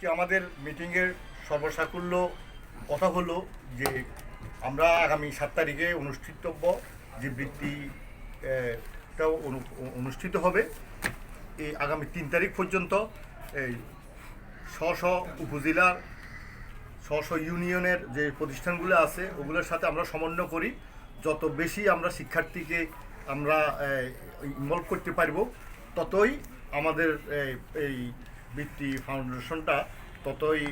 আজকে আমাদের মিটিংয়ের সর্বসাকুল্য কথা হলো যে আমরা আগামী সাত তারিখে অনুষ্ঠিতব্য যে বৃত্তি আহ, টাও অনু- অনুষ্ঠিত হবে। এই আগামী তিন তারিখ পর্যন্ত এই স্ব উপজেলার স্ব স্ব ইউনিয়নের যে প্রতিষ্ঠানগুলো আছে ওগুলোর সাথে আমরা সমন্বয় করি। যত বেশি আমরা শিক্ষার্থীকে আমরা ইনভলভ করতে পারব ততই আমাদের এই বৃত্তি ফাউন্ডেশনটা ততই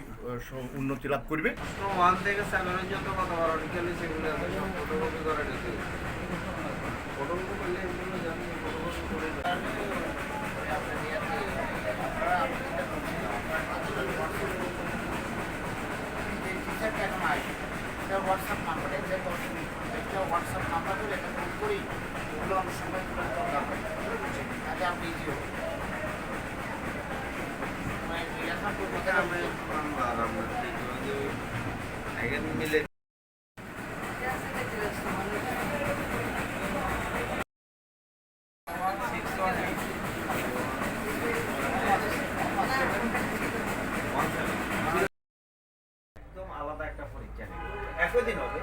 উন্নতি লাভ করবে। ওয়ান থেকে সেভেনের জন্য কত বার আর্টিকেল সেগুলো আছে সব ফটোকপি করে রেখে ফটোকপি করলে এগুলো জানি ফটোকপি করে হোয়াটসঅ্যাপ নাম্বার একটা হোয়াটসঅ্যাপ নাম্বার দিলে এটা ফোন করি ওগুলো অনুসন্ধান করে দরকার হয় কাজে আপনি ইজি হবে মানে লেখা করব আমি আর আমরা দেখি মিলে একদম আলাদা একটা পরীক্ষা নেই একই দিন হবে,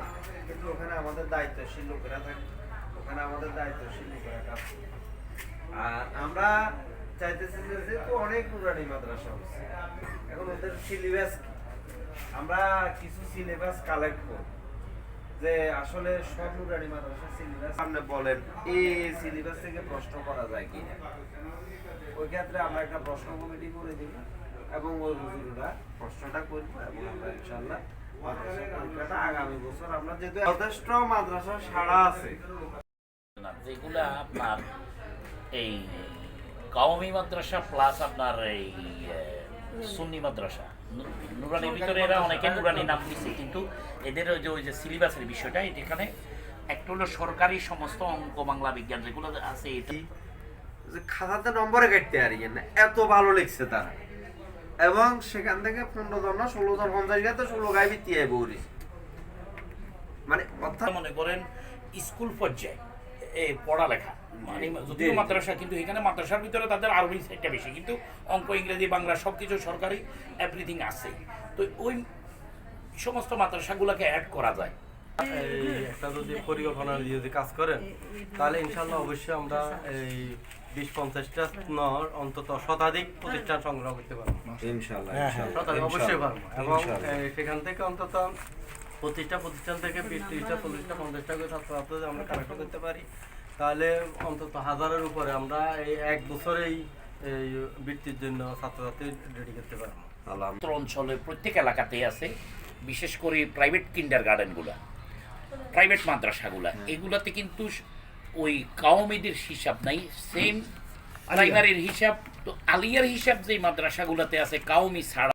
কিন্তু ওখানে আমাদের দায়িত্বশীল লোকেরা থাকে ওখানে আমাদের দায়িত্বশীল লোকেরা কাজ আর আমরা চাইতেছি যে যেহেতু অনেক নুরানি মাদ্রাসা হচ্ছে, এখন ওদের সিলেবাস আমরা কিছু সিলেবাস কালেক্ট করব। যে আসলে সব নুরানি মাদ্রাসার সিলেবাস আপনি বলেন এই সিলেবাস থেকে প্রশ্ন করা যায় কি ওই ক্ষেত্রে আমরা একটা প্রশ্ন কমিটি করে দিব এবং ওই হুজুররা প্রশ্নটা করব এবং আমরা ইনশাল্লাহ মাদ্রাসা আগামী বছর আমরা যেহেতু যথেষ্ট মাদ্রাসা সারা আছে। যেগুলা আপনার এই কাওমি মাদ্রাসা প্লাস আপনার এই সুন্নি মাদ্রাসা। নুরানির ভিতরে এরা অনেকে নুরানি নাম দিচ্ছে কিন্তু এদের ওই যে ওই যে সিলেবাসের বিষয়টা এখানে একটা হলো সরকারি সমস্ত অঙ্ক বাংলা বিজ্ঞান যেগুলো আছে এটা। যে খাতাতে নম্বরে কাটতে আর না এত ভালো লিখছে তারা। এবং সেখান থেকে পনেরো জন না ষোলো জন পঞ্চাশ গায়ে তো ষোলো গায়ে বৌরি মানে অর্থাৎ মনে করেন স্কুল পর্যায়ে এই পড়ালেখা। মানে যদিও মাদ্রাসা কিন্তু এখানে মাদ্রাসার ভিতরে তাদের আরবি সাইডটা বেশি কিন্তু অঙ্ক ইংরেজি বাংলা সব কিছু সরকারি এভরিথিং আছে। তো ওই সমস্ত মাদ্রাসাগুলোকে অ্যাড করা যায়। এই একটা যদি পরিকল্পনা নিয়ে যদি কাজ করেন তাহলে ইনশাল্লাহ অবশ্যই আমরা এই বিশ পঞ্চাশটা নর অন্তত শতাধিক প্রতিষ্ঠান সংগ্রহ করতে পারব। ইনশাল্লাহ অবশ্যই পারব। এবং সেখান থেকে অন্তত প্রতিটা প্রতিষ্ঠান থেকে ত্রিশটা চল্লিশটা পঞ্চাশটা করে ছাত্রছাত্রীদের আমরা কানেক্ট করতে পারি। তাহলে অন্তত হাজারের উপরে আমরা এই এক বছরেই এই বৃত্তির জন্য ছাত্রছাত্রী রেডি করতে পারব। উত্তর অঞ্চলের প্রত্যেক এলাকাতেই আছে বিশেষ করে প্রাইভেট কিন্ডার গার্ডেনগুলো প্রাইভেট মাদ্রাসাগুলা। এগুলাতে কিন্তু ওই কাউমিদের হিসাব নাই সেম প্রাইমারির হিসাব তো আলিয়ার হিসাব যে মাদ্রাসাগুলোতে আছে কাউমি ছাড়া